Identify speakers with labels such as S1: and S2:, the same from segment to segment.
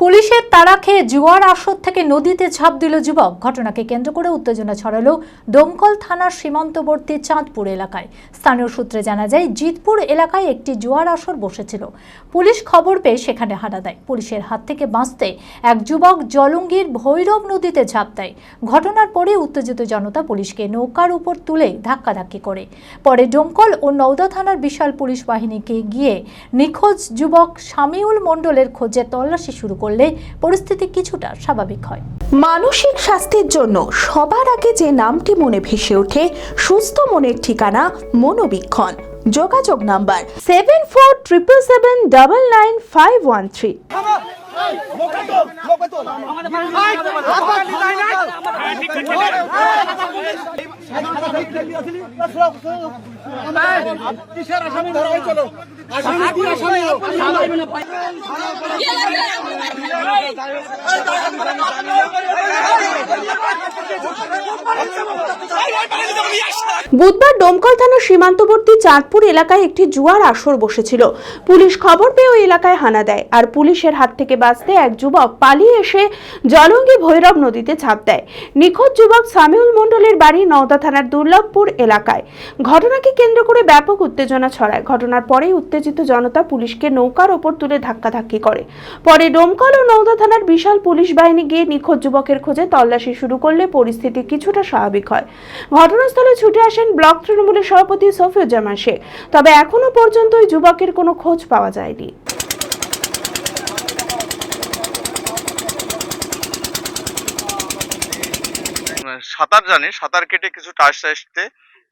S1: পুলিশের তাড়া খেয়ে জুয়ার আসর থেকে নদীতে ঝাঁপ দিল যুবক। ঘটনাকে কেন্দ্র করে উত্তেজনা ছড়ালো দমকল থানার সীমান্তবর্তী চাঁদপুর এলাকায়। স্থানীয় সূত্রে জানা যায়, জিতপুর এলাকায় একটি জুয়ার আসর বসেছিল। পুলিশ খবর পেয়ে সেখানে হানা দেয়। পুলিশের হাত থেকে বাঁচতে এক যুবক জলঙ্গির ভৈরব নদীতে ঝাঁপ দেয়। ঘটনার পরে উত্তেজিত জনতা পুলিশকে নৌকার উপর তুলে ধাক্কাধাক্কি করে। পরে ডোমকল ও নওদা থানার বিশাল পুলিশ বাহিনীকে গিয়ে নিখোঁজ যুবক শামিউল মণ্ডলের খোঁজে তল্লাশি শুরু করলে পরিস্থিতি কিছুটা স্বাভাবিক হয়।
S2: মানসিক স্বাস্থ্যের জন্য সবার আগে যে নামটি মনে ভেসে ওঠে সুস্থ মনের ঠিকানা মনোবীক্ষণ। যোগাযোগ number seven four triple seven double nine five one three বুধবার ডোমকল থানার সীমান্তবর্তী চাঁদপুর এলাকায় একটি জুয়ার আসর বসেছিল। পুলিশ খবর পেয়ে ওই এলাকায় হানা দেয় আর পুলিশের হাত থেকে বাঁচতে এক যুবক পালিয়ে এসে জলঙ্গি ভৈরব নদীতে ঝাঁপ দেয়। নিখোঁজ যুবক সামিউল মণ্ডলের বাড়ি নওদা থানার দুর্লভপুর এলাকায়। ঘটনাকে কেন্দ্র করে ব্যাপক উত্তেজনা ছড়ায়। ঘটনার পরেই উত্তেজিত জনতা পুলিশকে নৌকার ওপর তুলে ধাক্কাধাক্কি করে। পরে ডোমকল ও নওদা থানার বিশাল পুলিশ বাহিনী গিয়ে নিখোঁজ যুবকের খোঁজে তল্লাশি শুরু করলে পরিস্থিতি কিছুটা স্বাভাবিক হয়। ঘটনাস্থলে ছুটে আসেন ব্লক তৃণমূলের সভাপতি সফিউজ্জামান শেখ। তবে এখনও পর্যন্ত ওই যুবকের কোনো খোঁজ পাওয়া যায়নি।
S3: সাঁতার জানি, সাঁতার কেটে কিছুটা আসতে আসতে।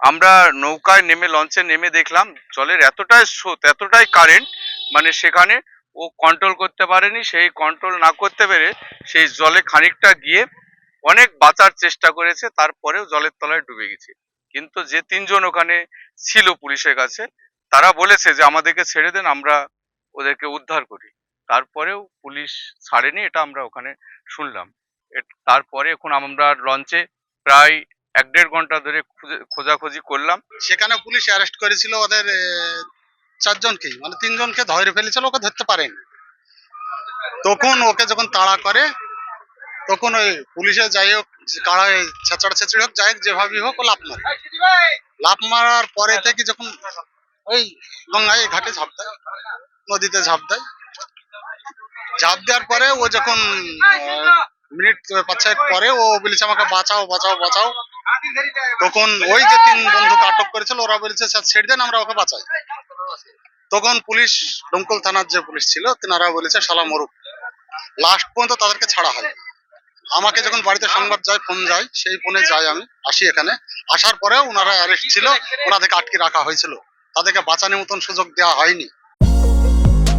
S3: আমরা নৌকায় নেমে, লঞ্চে নেমে দেখলাম, জলের এতটাই স্রোত, এতটাই কারেন্ট মানে সেখানে ও কন্ট্রোল করতে পারেনি, সেই কন্ট্রোল না করতে পেরে সেই জলে খানিকটা গিয়ে অনেক বাঁচার চেষ্টা করেছে, তারপরেও জলের তলায় ডুবে গেছে। কিন্তু যে তিনজন ওখানে ছিল পুলিশের কাছে, তারা বলেছে যে, আমাদেরকে ছেড়ে দেন, আমরা ওদেরকে উদ্ধার করি। তারপরেও পুলিশ ছাড়েনি, এটা আমরা ওখানে শুনলাম। তারপরে এখন আমরা লঞ্চে প্রায় এক দেড় ঘণ্টা ধরে খুঁজে- খোঁজাখুঁজি করলাম।
S4: সেখানে পুলিশ অ্যারেস্ট করেছিল ওদের চারজনকে মানে তিনজনকে ধরে ফেলেছিল, ওকে ধরতে পারেনি। তখন ওকে যখন তাড়া করে, তখন ওই পুলিশে যাই হোক কাড়া ছেঁচড়া ছেঁচড়ি হোক, যাই হোক, যেভাবেই হোক, ও লাভ মারে। লাভ মারার পরে থেকে যখন ওই গঙ্গায় ঘাটে ঝাঁপ দেয়, নদীতে ঝাঁপ দেয়। ঝাঁপ দেওয়ার পরে ও যখন মিনিট পাঁচ ছয়েক পরে ও বলেছে আমাকে বাঁচাও বাঁচাও বাঁচাও। তখন ওই যে তিন বন্ধুকে আটক করেছিল, ওরা বলেছে, স্যার, ছেড়ে দেন, আমরা ওকে বাঁচাই। তখন পুলিশ, ডমকল থানার যে পুলিশ ছিল, তেনারা বলেছে, শালা, মরুক। লাস্ট পর্যন্ত তাদেরকে ছাড়া হয়। আমাকে যখন বাড়িতে সংবাদ যায়, ফোন যায়, সেই ফোনে যাই আমি, আসি এখানে। আসার পরেও ওনারা অ্যারেস্ট ছিল, ওনাদেরকে আটকে রাখা হয়েছিল। তাদেরকে বাঁচানোর মতন সুযোগ দেওয়া হয়নি।